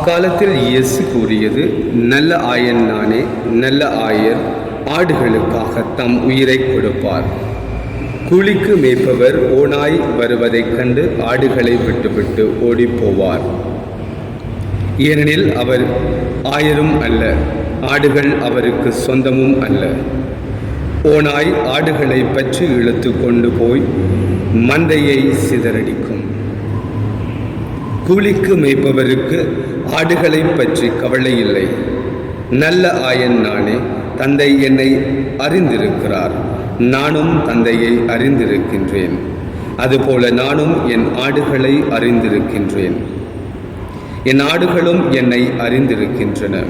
அக்காலத்தில் இயேசு கூறியது நல்ல ஆயன் நானே நல்ல ஆயர் ஆடுகளுக்காக தம் உயிரை கொடுப்பார். கூலிக்கு மேய்ப்பவர் ஓனாய் வருவதைக் கண்டு ஆடுகளை விட்டுவிட்டு ஓடிப்போவார். ஏனெனில் அவர் ஆயரும் அல்ல ஆடுகள் அவருக்கு சொந்தமும் அல்ல. ஓனாய் ஆடுகளை பற்றி இழுத்து கொண்டு போய் மந்தையை சிதறடிக்கும். கூலிக்கு மேய்ப்பவருக்கு ஆடுகளை பற்றி கவலை இல்லை. நல்ல ஆயன் நானே தந்தை என்னை அறிந்திருக்கிறார். நானும் தந்தையை அறிந்திருக்கின்றேன். அதுபோல நானும் என் ஆடுகளை அறிந்திருக்கின்றேன். என் ஆடுகளும் என்னை அறிந்திருக்கின்றன.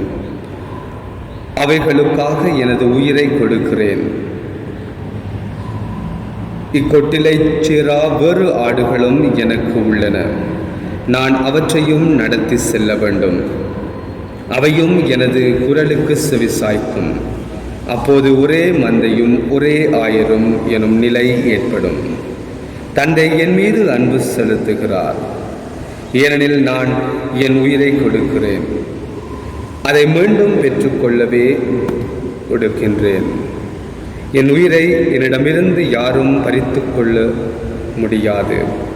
அவைகளுக்காக எனது உயிரை கொடுக்கிறேன். இக்கொட்டிலைச் சேரா வேறு ஆடுகளும் எனக்கு உள்ளன. நான் அவற்றையும் நடத்தி செல்ல வேண்டும். அவையும் எனது குரலுக்கு செவிசாய்க்கும். அப்போது ஒரே மந்தையும் ஒரே ஆயரும் எனும் நிலை ஏற்படும். தந்தை என் மீது அன்பு செலுத்துகிறார். ஏனெனில் நான் என் உயிரை கொடுக்கிறேன். அதை மீண்டும் பெற்றுக்கொள்ளவே கொடுக்கின்றேன். என் உயிரை என்னிடமிருந்து யாரும் பறித்து கொள்ள முடியாது.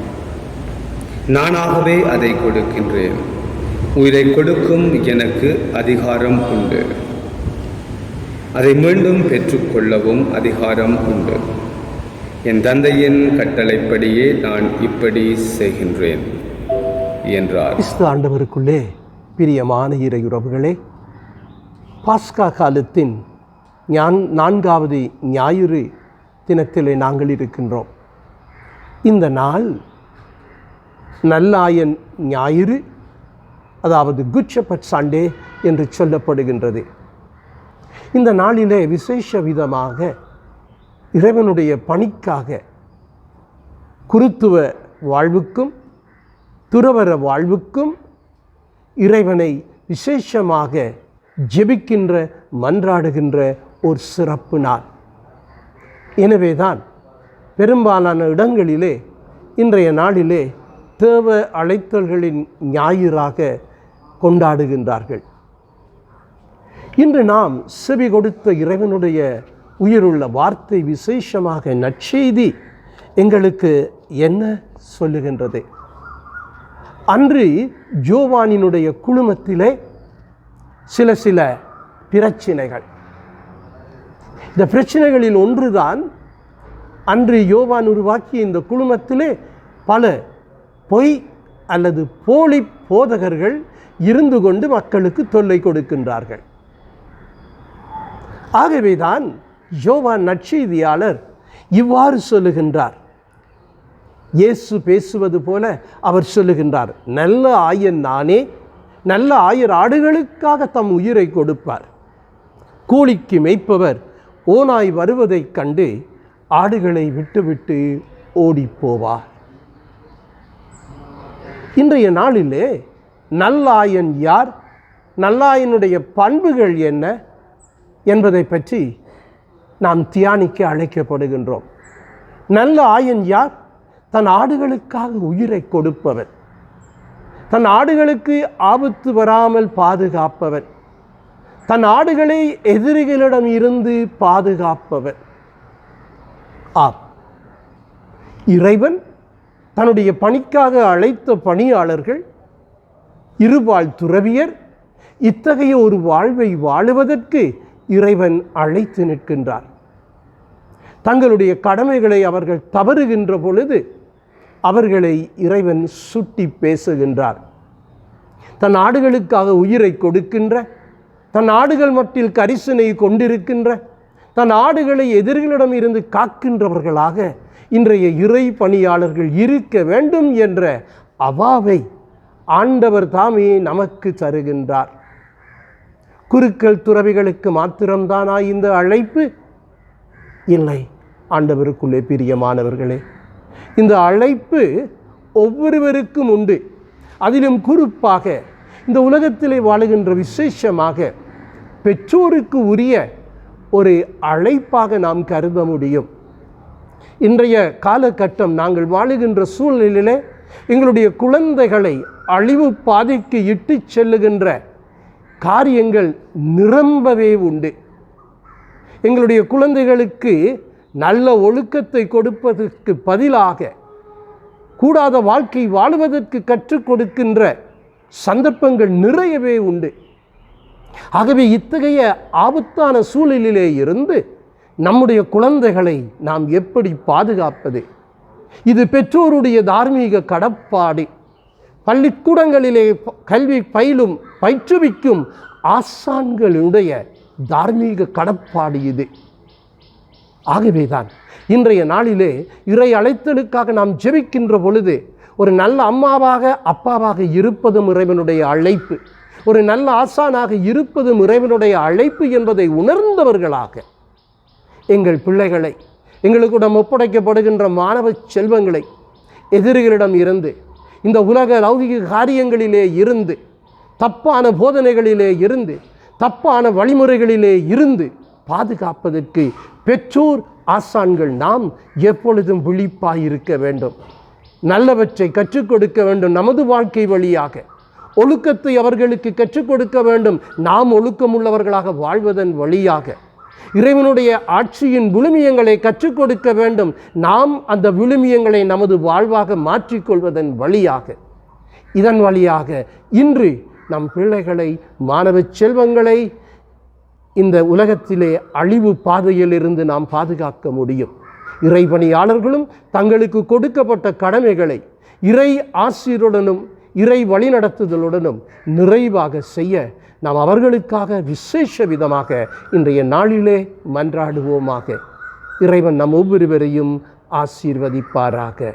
நானாகவே அதை கொடுக்கின்றேன். உயிரை கொடுக்கும் எனக்கு அதிகாரம் உண்டு. அதை மீண்டும் பெற்றுக்கொள்ளவும் அதிகாரம் உண்டு. என் தந்தையின் கட்டளைப்படியே நான் இப்படி செய்கின்றேன் என்றார். கிறிஸ்து ஆண்டவருக்குள்ளே பிரியமான இறையுறவுகளே பாஸ்கா காலத்தின் ஞான் நான்காவது ஞாயிறு தினத்திலே நாங்கள் இருக்கின்றோம். இந்த நாள் நல்லாயன் ஞாயிறு அதாவது குட் சண்டே என்று சொல்லப்படுகின்றது. இந்த நாளிலே விசேஷ விதமாக இறைவனுடைய பணிக்காக குருத்துவ வாழ்வுக்கும் துறவர வாழ்வுக்கும் இறைவனை விசேஷமாக ஜெபிக்கின்ற மன்றாடுகின்ற ஒரு சிறப்பு நாள். எனவேதான் பெரும்பாலான இடங்களிலே இன்றைய நாளிலே தேவ அழைத்தல்களின் ஞாயிறாக கொண்டாடுகின்றார்கள். இன்று நாம் செவி கொடுத்த இறைவனுடைய உயிருள்ள வார்த்தை விசேஷமாக நற்செய்தி எங்களுக்கு என்ன சொல்லுகின்றது? அன்று ஜோவானினுடைய குழுமத்திலே சில சில பிரச்சினைகள். இந்த பிரச்சனைகளில் ஒன்றுதான் அன்று யோவான் உருவாக்கிய இந்த குழுமத்திலே பல பொய் அல்லது போலி போதகர்கள் இருந்து கொண்டு மக்களுக்கு தொல்லை கொடுக்கின்றார்கள். ஆகவேதான் யோவான் நற்செய்தியாளர் இவ்வாறு சொல்லுகின்றார். இயேசு பேசுவது போல அவர் சொல்லுகின்றார் நல்ல ஆயன் நானே நல்ல ஆயர் ஆடுகளுக்காக தம் உயிரை கொடுப்பார். கூலிக்கு மேய்ப்பவர் ஓனாய் வருவதைக் கண்டு ஆடுகளை விட்டுவிட்டு ஓடிப்போவார். இன்றைய நாளிலே நல்லாயன் யார்? நல்லாயனுடைய பண்புகள் என்ன? என்பதை பற்றி நாம் தியானிக்க அழைக்கப்படுகின்றோம். நல்ல ஆயன் யார்? தன் ஆடுகளுக்காக உயிரை கொடுப்பவன். தன் ஆடுகளுக்கு ஆபத்து வராமல் பாதுகாப்பவன். தன் ஆடுகளை எதிரிகளிடம் இருந்து பாதுகாப்பவன். ஆம். இறைவன் தன்னுடைய பணிக்காக அழைத்த பணியாளர்கள் இருவாழ் துறவியர் இத்தகைய ஒரு வாழ்வை வாழுவதற்கு இறைவன் அழைத்து நிற்கின்றார். தங்களுடைய கடமைகளை அவர்கள் தவறுகின்ற பொழுது அவர்களை இறைவன் சுட்டி பேசுகின்றார். தன் ஆடுகளுக்காக உயிரை கொடுக்கின்ற தன் ஆடுகள் மட்டில் கரிசனை கொண்டிருக்கின்ற தன் ஆடுகளை எதிரிகளிடம் இருந்து காக்கின்றவர்களாக இன்றைய இறை பணியாளர்கள் இருக்க வேண்டும் என்ற அவாவை ஆண்டவர் தாமே நமக்கு தருகின்றார். குருக்கள் துறவிகளுக்கு மாத்திரம்தானா இந்த அழைப்பு? இல்லை. ஆண்டவருக்குள்ளே பிரியமானவர்களே இந்த அழைப்பு ஒவ்வொருவருக்கும் உண்டு. அதிலும் குறிப்பாக இந்த உலகத்திலே வாழுகின்ற விசேஷமாக பெற்றோருக்கு உரிய ஒரு அழைப்பாக நாம் கருத முடியும். இன்றைய காலகட்டம் நாங்கள் வாழுகின்ற சூழ்நிலையிலே எங்களுடைய குழந்தைகளை அழிவு பாதைக்கு இட்டுச் செல்லுகின்ற காரியங்கள் நிரம்பவே உண்டு. எங்களுடைய குழந்தைகளுக்கு நல்ல ஒழுக்கத்தை கொடுப்பதற்கு பதிலாக கூடாத வாழ்க்கை வாழுவதற்கு கற்றுக் கொடுக்கின்ற சந்தர்ப்பங்கள் நிறையவே உண்டு. ஆகவே இத்தகைய ஆபத்தான சூழலிலே இருந்து நம்முடைய குழந்தைகளை நாம் எப்படி பாதுகாப்பது? இது பெற்றோருடைய தார்மீக கடப்பாடு. பள்ளிக்கூடங்களிலே கல்வி பயிலும் பயிற்றுவிக்கும் ஆசான்களுடைய தார்மீக கடப்பாடு இது. ஆகவேதான் இன்றைய நாளிலே இறை அழைத்தலுக்காக நாம் ஜெபிக்கின்ற பொழுது ஒரு நல்ல அம்மாவாக அப்பாவாக இருப்பதும் இறைவனுடைய அழைப்பு. ஒரு நல்ல ஆசானாக இருப்பதும் இறைவனுடைய அழைப்பு என்பதை உணர்ந்தவர்களாக எங்கள் பிள்ளைகளை எங்களுக்குடன் ஒப்படைக்கப்படுகின்ற மாணவ செல்வங்களை எதிரிகளிடம் இருந்து இந்த உலக லௌகிக காரியங்களிலே இருந்து தப்பான போதனைகளிலே இருந்து தப்பான வழிமுறைகளிலே இருந்து பாதுகாப்பதற்கு பெற்றோர் ஆசான்கள் நாம் எப்பொழுதும் விழிப்பாயிருக்க வேண்டும். நல்லவற்றை கற்றுக் கொடுக்க வேண்டும் நமது வாழ்க்கை வழியாக. ஒழுக்கத்தை அவர்களுக்கு கற்றுக் கொடுக்க வேண்டும். நாம் ஒழுக்கமுள்ளவர்களாக வாழ்வதன் வழியாக. இறைவனுடைய ஆட்சியின் விழுமியங்களை கற்றுக் கொடுக்க வேண்டும். நாம் அந்த விழுமியங்களை நமது வாழ்வாக மாற்றிக்கொள்வதன் வழியாக. இதன் வழியாக இன்று நம் பிள்ளைகளை மாணவ செல்வங்களை இந்த உலகத்திலே அழிவு பாதையில் இருந்து நாம் பாதுகாக்க முடியும். இறைபணியாளர்களும் தங்களுக்கு கொடுக்கப்பட்ட கடமைகளை இறை ஆசிரியருடனும் இறை வழிநடத்துதலுடனும் நிறைவாக செய்ய நாம் அவர்களுக்காக விசேஷ விதமாக இன்றைய நாளிலே மன்றாடுவோமாக. இறைவன் நம் ஒவ்வொருவரையும் ஆசீர்வதிப்பாராக.